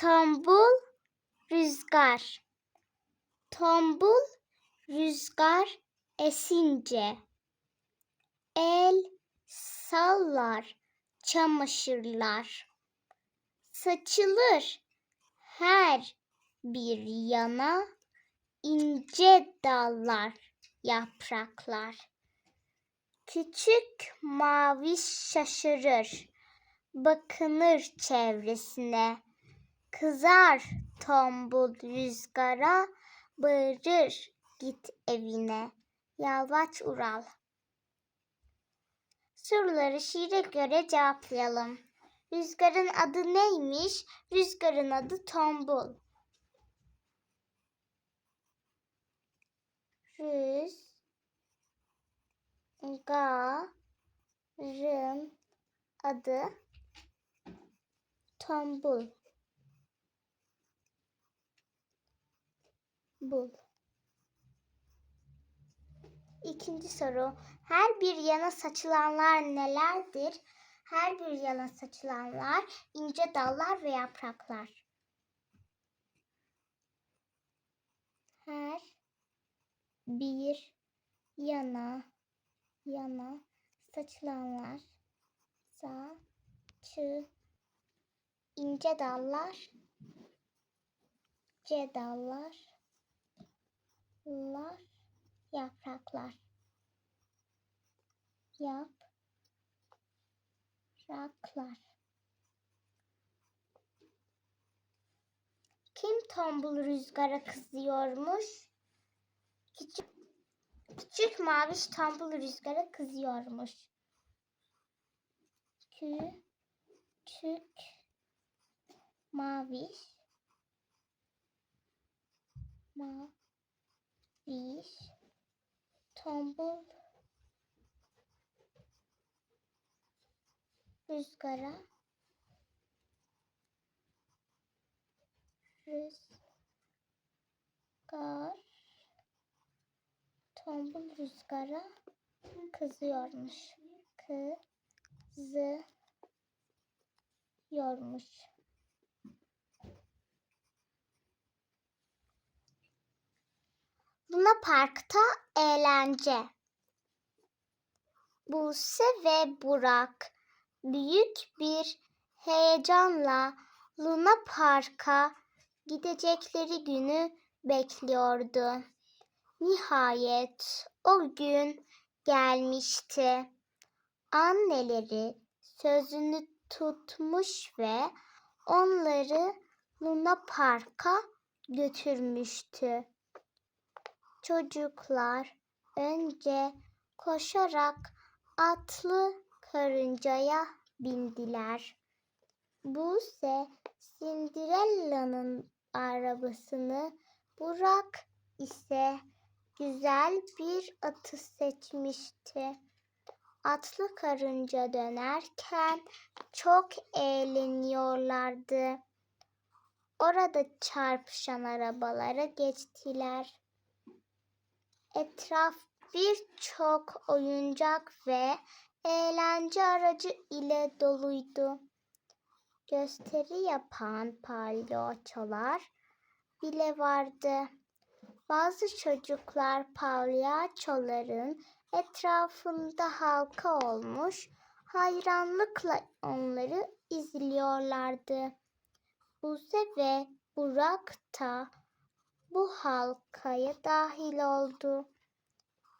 Tombul rüzgar. Tombul rüzgar esince. El sallar çamaşırlar. Saçılır her bir yana ince dallar, yapraklar. Küçük mavi şaşırır, bakınır çevresine. Kızar tombul rüzgara, bağırır git evine. Yalvaç Ural Soruları şiire göre cevaplayalım. Rüzgarın adı neymiş? Rüzgarın adı tombul. Rüzgarın adı tombul. Bul. İkinci soru. Her bir yana saçılanlar nelerdir? Her bir yana saçılanlar ince dallar ve yapraklar. Her bir yana yana saçılanlar saçı ince dallar ince dallar lar yapraklar yapraklar Kim tombul rüzgara kızıyormuş? Küçük, küçük maviş tombul rüzgara kızıyormuş. Küçük maviş maviş tombul rüzgara rüzgar tombul rüzgara kızıyormuş. Kızıyormuş. Luna Park'ta eğlence. Buse ve Burak büyük bir heyecanla Luna Park'a gidecekleri günü bekliyordu. Nihayet o gün gelmişti. Anneleri sözünü tutmuş ve onları Luna Park'a götürmüştü. Çocuklar önce koşarak atlı karıncaya bindiler. Buse Cinderella'nın arabasını Burak ise güzel bir atı seçmişti. Atlı karınca dönerken çok eğleniyorlardı. Orada çarpışan arabalara geçtiler. Etraf birçok oyuncak ve eğlence aracı ile doluydu. Gösteri yapan palyaçolar bile vardı. Bazı çocuklar palyaçoların etrafında halka olmuş, hayranlıkla onları izliyorlardı. Buse ve Burak da bu halkaya dahil oldu.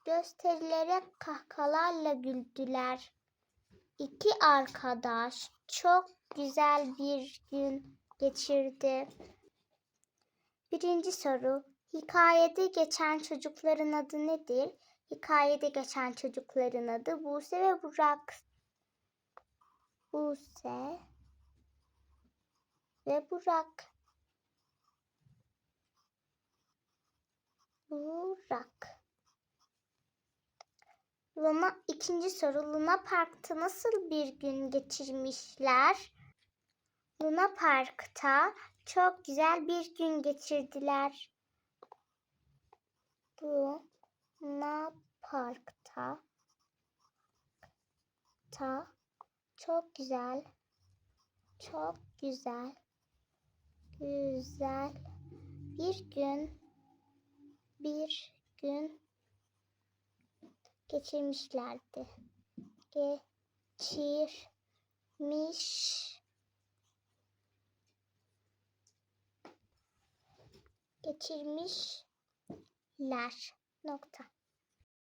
Gösterilere kahkahalarla güldüler. İki arkadaş çok güzel bir gün geçirdi. Birinci soru. Hikayede geçen çocukların adı nedir? Hikayede geçen çocukların adı Buse ve Burak. Buse ve Burak. Burak. Luna ikinci soru Luna Park'ta nasıl bir gün geçirmişler? Luna Park'ta çok güzel bir gün geçirdiler. Luna Park'ta ta çok güzel çok güzel güzel bir gün bir gün geçirmişlerdi. Geçirmiş geçirmişler. Nokta.